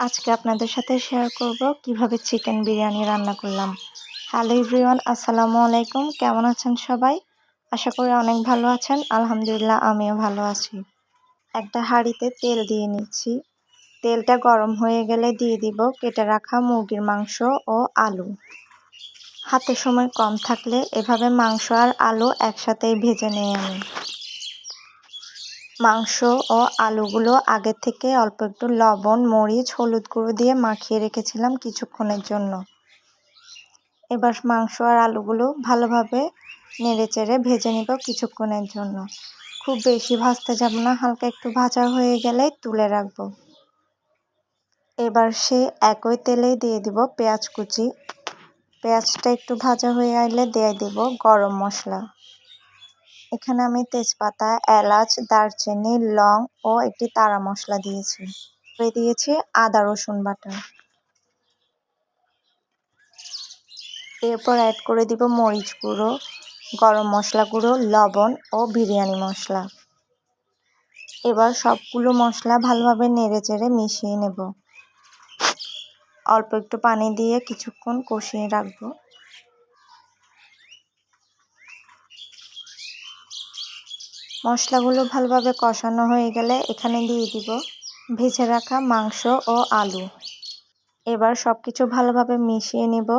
আজকে আপনাদের সাথে শেয়ার করব কীভাবে চিকেন বিরিয়ানি রান্না করলাম। হ্যালো এভরিওয়ান আসসালামু আলাইকুম, কেমন আছেন সবাই? আশা করি অনেক ভালো আছেন, আলহামদুলিল্লাহ আমিও ভালো আছি। একটা হাঁড়িতে তেল দিয়ে নিচ্ছি। তেলটা গরম হয়ে গেলে দিয়ে দিব কেটে রাখা মুরগির মাংস ও আলু। হাতে সময় কম থাকলে এভাবে মাংস আর আলু একসাথেই ভেজে নেই আমি মাংস ও আলুগুলো আগে থেকে অল্প একটু লবণ, মরিচ, হলুদ গুঁড়ো দিয়ে মাখিয়ে রেখেছিলাম কিছুক্ষণের জন্য। এবার মাংস আর আলুগুলো ভালোভাবে নেড়ে চেড়ে ভেজে নিব কিছুক্ষণের জন্য। খুব বেশি ভাজতে যাব না, হালকা একটু ভাজা হয়ে গেলে তুলে রাখব। এবার সে একই তেলেই দিয়ে দিব পেঁয়াজ কুচি। পেঁয়াজটা একটু ভাজা হয়ে আইলে দিয়ে দিব গরম মশলা। এখানে আমি তেজপাতা, এলাচ, দারচিনি, লং ও একটি তারা মশলা দিয়েছি। দিয়েছি আদা, রসুন বাটা। এরপর অ্যাড করে দিব মরিচ গুঁড়ো, গরম মশলা গুঁড়ো, লবণ ও বিরিয়ানি মশলা। এবার সবগুলো মশলা ভালোভাবে নেড়ে চেড়ে মিশিয়ে নেব। অল্প একটু পানি দিয়ে কিছুক্ষণ কষিয়ে রাখব। মশলাগুলো ভালোভাবে কষানো হয়ে গেলে এখানে দিয়ে দিব ভেজে রাখা মাংস ও আলু। এবার সব কিছু ভালোভাবে মিশিয়ে নেব।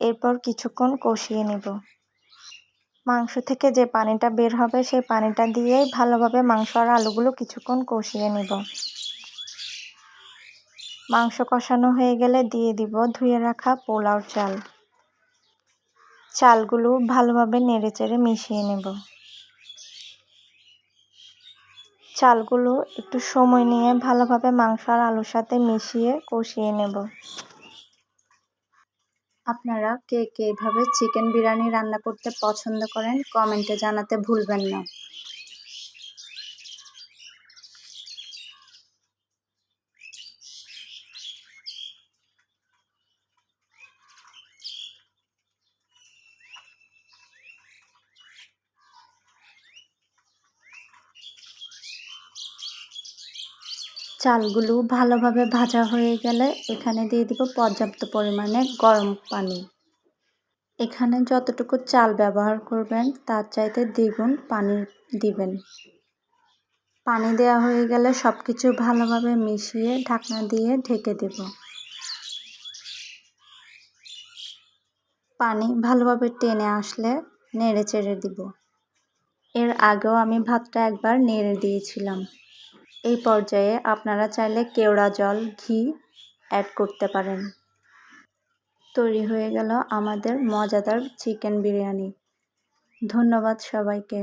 এরপর কিছুক্ষণ কষিয়ে নিব। মাংস থেকে যে পানিটা বের হবে সেই পানিটা দিয়েই ভালোভাবে মাংস আর আলুগুলো কিছুক্ষণ কষিয়ে নেব। মাংস কষানো হয়ে গেলে দিয়ে দিব ধুয়ে রাখা পোলাও চাল। চালগুলো ভালোভাবে নেড়ে চেড়ে মিশিয়ে নেব। চালগুলো একটু সময় নিয়ে ভালোভাবে মাংস আর আলুর সাথে মিশিয়ে কষিয়ে নেব। আপনারা কে কে এভাবে চিকেন বিরিয়ানি রান্না করতে পছন্দ করেন কমেন্টে জানাতে ভুলবেন না। চালগুলো ভালোভাবে ভাজা হয়ে গেলে এখানে দিয়ে দিব পর্যাপ্ত পরিমাণে গরম পানি। এখানে যতটুকু চাল ব্যবহার করবেন, তার চাইতে দ্বিগুণ পানি দিবেন। পানি দেওয়া হয়ে গেলে সব কিছু ভালোভাবে মিশিয়ে ঢাকনা দিয়ে ঢেকে দেব। পানি ভালোভাবে টেনে আসলে নেড়ে চেড়ে দিব। এর আগেও আমি ভাতটা একবার নেড়ে দিয়েছিলাম। এই পর্যায়ে আপনারা চাইলে কেওড়া জল, ঘি অ্যাড করতে পারেন। তৈরি হয়ে গেল আমাদের মজাদার চিকেন বিরিয়ানি। ধন্যবাদ সবাইকে।